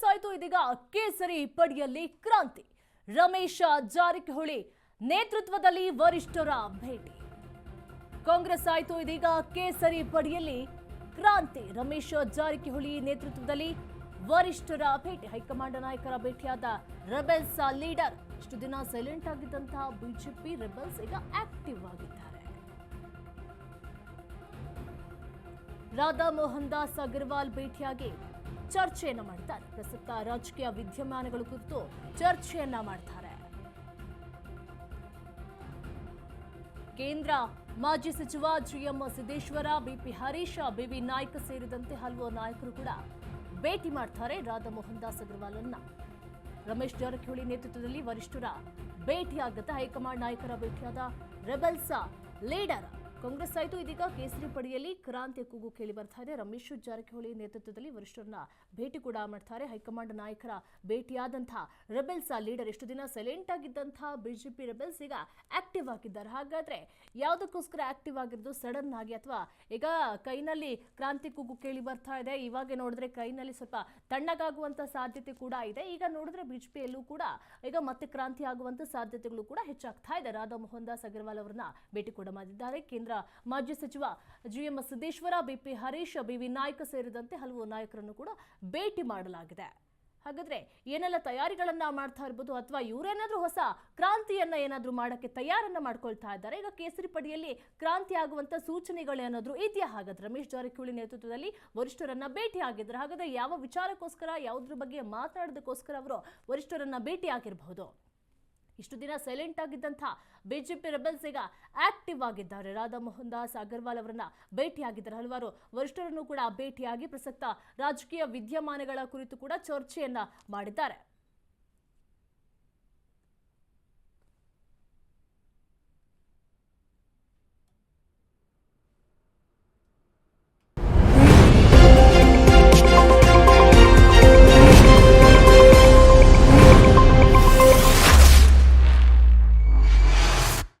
ಕಾಂಗ್ರೆಸ್ ಆಯ್ತು ಇದೀಗ ಕೇಸರಿ ಪಡಿಯಲ್ಲಿ ಕ್ರಾಂತಿ. ರಮೇಶ ಜಾರಕಿಹೊಳಿ ನೇತೃತ್ವದಲ್ಲಿ ವರಿಷ್ಠರ ಭೇಟಿ. ಕಾಂಗ್ರೆಸ್ ಆಯಿತು ಇದೀಗ ಕೇಸರಿ ಪಡಿಯಲ್ಲಿ ಕ್ರಾಂತಿ. ರಮೇಶ ಜಾರಕಿಹೊಳಿ ನೇತೃತ್ವದಲ್ಲಿ ವರಿಷ್ಠರ ಭೇಟಿ. ಹೈಕಮಾಂಡ್ ನಾಯಕರ ಭೇಟಿಯಾದ ರೆಬೆಲ್ಸ್ ಲೀಡರ್. ಇಷ್ಟು ದಿನ ಸೈಲೆಂಟ್ ಆಗಿದ್ದಂತಹ ಬಿಜೆಪಿ ರೆಬೆಲ್ಸ್ ಈಗ ಆಕ್ಟಿವ್ ಆಗಿದ್ದಾರೆ. ರಾಧಾ ಮೋಹನ್ ದಾಸ್ ಅಗರ್ವಾಲ್ ಭೇಟಿಯಾಗಿ ಚರ್ಚೆಯನ್ನ ಮಾಡ್ತಾರೆ. ಪ್ರಸಕ್ತ ರಾಜಕೀಯ ವಿದ್ಯಮಾನಗಳ ಕುರಿತು ಚರ್ಚೆಯನ್ನ ಮಾಡ್ತಾರೆ. ಕೇಂದ್ರ ಮಾಜಿ ಸಚಿವ GM Siddeshwara, BP Harish, BV Naik ಸೇರಿದಂತೆ ಹಲವು ನಾಯಕರು ಕೂಡ ಭೇಟಿ ಮಾಡ್ತಾರೆ ರಾಧಾ ಮೋಹನ್ ದಾಸ್ ಅಗರ್ವಾಲ್ ಅನ್ನ. ರಮೇಶ್ ಜಾರಕಿಹೊಳಿ ನೇತೃತ್ವದಲ್ಲಿ ವರಿಷ್ಠರ ಭೇಟಿಯಾಗುತ್ತೆ ಹೈಕಮಾಂಡ್ ನಾಯಕರ ಭೇಟಿಯಾದ ರೆಬೆಲ್ಸ್ ಲೀಡರ್ ಕಾಂಗ್ರೆಸ್ ಆಯಿತು ಇದೀಗ ಕೇಸರಿ ಪಡೆಯಲ್ಲಿ ಕ್ರಾಂತಿಯ ಕೂಗು ಕೇಳಿ ಬರ್ತಾ ಇದೆ. ರಮೇಶ್ ಜಾರಕಿಹೊಳಿ ನೇತೃತ್ವದಲ್ಲಿ ವರಿಷ್ಠರನ್ನ ಭೇಟಿ ಕೂಡ ಮಾಡ್ತಾರೆ. ಹೈಕಮಾಂಡ್ ನಾಯಕರ ಭೇಟಿಯಾದಂತಹ ರೆಬೆಲ್ಸ್ ಲೀಡರ್ ಎಷ್ಟು ದಿನ ಸೈಲೆಂಟ್ ಆಗಿದ್ದಂತಹ ಬಿಜೆಪಿ ರೆಬೆಲ್ಸ್ ಈಗ ಆಕ್ಟಿವ್ ಆಗಿದ್ದಾರೆ. ಹಾಗಾದ್ರೆ ಯಾವುದಕ್ಕೋಸ್ಕರ ಆಕ್ಟಿವ್ ಆಗಿರೋದು? ಸಡನ್ ಆಗಿ ಅಥವಾ ಈಗ ಕೈನಲ್ಲಿ ಕ್ರಾಂತಿ ಕೂಗು ಕೇಳಿ ಬರ್ತಾ ಇದೆ. ಇವಾಗ ನೋಡಿದ್ರೆ ಕೈನಲ್ಲಿ ಸ್ವಲ್ಪ ತಣ್ಣಗಾಗುವಂತ ಸಾಧ್ಯತೆ ಕೂಡ ಇದೆ. ಈಗ ನೋಡಿದ್ರೆ ಬಿಜೆಪಿಯಲ್ಲೂ ಕೂಡ ಈಗ ಮತ್ತೆ ಕ್ರಾಂತಿ ಆಗುವಂತ ಸಾಧ್ಯತೆಗಳು ಕೂಡ ಹೆಚ್ಚಾಗ್ತಾ ಇದೆ. ರಾಧಾ ಮೋಹನ್ ದಾಸ್ ಅಗರ್ವಾಲ್ ಅವರನ್ನ ಭೇಟಿ ಕೂಡ ಮಾಡಿದ್ದಾರೆ. ಕೇಂದ್ರ ಮಾಜಿ ಸಚಿವ G M Siddeshwara, BP Harish, BV Naik ಸೇರಿದಂತೆ ಹಲವು ನಾಯಕರನ್ನು ಕೂಡ ಭೇಟಿ ಮಾಡಲಾಗಿದೆ. ಹಾಗಾದ್ರೆ ಏನೆಲ್ಲ ತಯಾರಿಗಳನ್ನ ಮಾಡ್ತಾ ಇರ್ಬೋದು ಅಥವಾ ಇವರೇನಾದ್ರೂ ಹೊಸ ಕ್ರಾಂತಿಯನ್ನ ಏನಾದ್ರೂ ಮಾಡಕ್ಕೆ ತಯಾರನ್ನ ಮಾಡ್ಕೊಳ್ತಾ ಇದ್ದಾರೆ? ಈಗ ಕೇಸರಿ ಪಡಿಯಲ್ಲಿ ಕ್ರಾಂತಿ ಆಗುವಂತ ಸೂಚನೆಗಳೇನಾದ್ರೂ ಇದೆಯಾ? ಹಾಗಾದ್ರೆ ರಮೇಶ್ ಜಾರಕಿಹೊಳಿ ನೇತೃತ್ವದಲ್ಲಿ ವರಿಷ್ಠರನ್ನ ಭೇಟಿ ಆಗಿದ್ರು ಹಾಗಾದ್ರೆ ಯಾವ ವಿಚಾರಕ್ಕೋಸ್ಕರ, ಯಾವುದ್ರ ಬಗ್ಗೆ ಮಾತನಾಡೋದಕ್ಕೋಸ್ಕರ ಅವರು ವರಿಷ್ಠರನ್ನ ಭೇಟಿ ಆಗಿರಬಹುದು? ಇಷ್ಟು ದಿನ ಸೈಲೆಂಟ್ ಆಗಿದ್ದಂಥ ಬಿಜೆಪಿ ರೆಬಲ್ಸ್ ಈಗ ಆಕ್ಟಿವ್ ಆಗಿದ್ದಾರೆ. ರಾಧಾ ಮೋಹನ್ ದಾಸ್ ಅಗರ್ವಾಲ್ ಅವರನ್ನ ಭೇಟಿಯಾಗಿದ್ದಾರೆ. ಹಲವಾರು ವರಿಷ್ಠರನ್ನು ಕೂಡ ಭೇಟಿಯಾಗಿ ಪ್ರಸಕ್ತ ರಾಜಕೀಯ ವಿದ್ಯಮಾನಗಳ ಕುರಿತು ಕೂಡ ಚರ್ಚೆಯನ್ನ ಮಾಡಿದ್ದಾರೆ.